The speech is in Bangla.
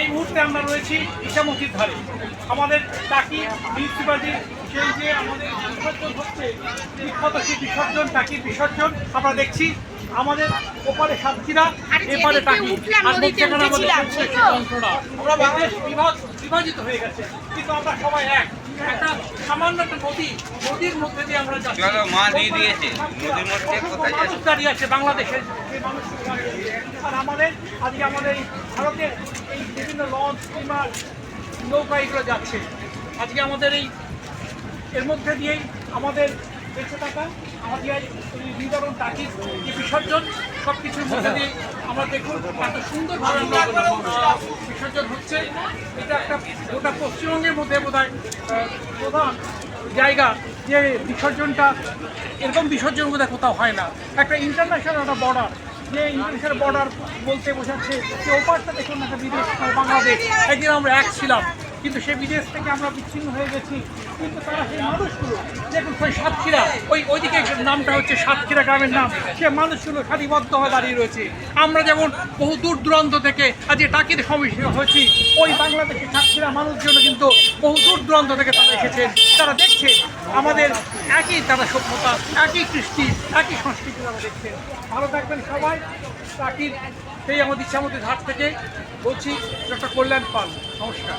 এই মুহূর্তে আমরা রয়েছি ইসামতির ধারে। আমাদের টাকি মিউনিসিপালিটি সেই যে আমাদের বিসর্জন হচ্ছে বিখ্যাত সেই বিসর্জন টাকির বিসর্জন আমরা দেখছি। আমাদের ওপারে সাতক্ষীরা এপারে টাকি। আর আমাদের আমরা বাংলাদেশ বিভাগ বিভাজিত হয়ে গেছে। কিন্তু আমরা সবাই এক। একটা সামান্য একটা নদী নদীর মধ্যে দিয়ে আমরা যাচ্ছি মা দিয়ে দিয়েছে। নদীর মধ্যে কোথায় যাচ্ছি? দাঁড়িয়ে আছে বাংলাদেশের। আর আমাদের আজকে আমাদের এই ভারতের এই বিভিন্ন লঞ্চ স্টিমার নৌকা এগুলো যাচ্ছে আজকে আমাদের এই এর মধ্যে দিয়েই আমাদের বেঁচে থাকা, আমাদের এই নিবারণ যে বিসর্জন সব কিছুর মধ্যে দিয়ে আমরা দেখুন এত আমরা বিসর্জন হচ্ছে। এটা একটা গোটা পশ্চিমবঙ্গের মধ্যে বোধ প্রধান জায়গা যে বিসর্জনটা, এরকম বিসর্জন বোধহয় কোথাও হয় না। একটা ইন্টারন্যাশনাল একটা বর্ডার যে ইন্টারন্যাশনাল বর্ডার বলতে বোঝাচ্ছে যে ওপারটা দেখুন একটা বিদেশ, বাংলাদেশ, একদিন আমরা এক ছিলাম। কিন্তু সেই বিদেশ থেকে আমরা বিচ্ছিন্ন হয়ে গেছি। কিন্তু তারা সেই মানুষগুলো, দেখুন, সেই সাতক্ষীরা, ওই ওইদিকে নামটা হচ্ছে সাতক্ষীরা গ্রামের নাম। সে মানুষগুলো সারিবদ্ধ হয়ে দাঁড়িয়ে রয়েছে। আমরা যেমন বহু দূর দূরান্ত থেকে আজকে টাকির সমস্যা হয়েছি, ওই বাংলাদেশের সাতক্ষীরা মানুষজন কিন্তু বহু দূর দূরান্ত থেকে তারা এসেছেন। তারা দেখছে আমাদের একই তারা সভ্যতা, একই কৃষ্টি, একই সংস্কৃতি তারা দেখছেন। ভালো থাকবেন সবাই। টাকির সেই আমাদের ইচ্ছামতি ঘাট থেকে বলছি ডক্টর কল্যাণ পাল, নমস্কার।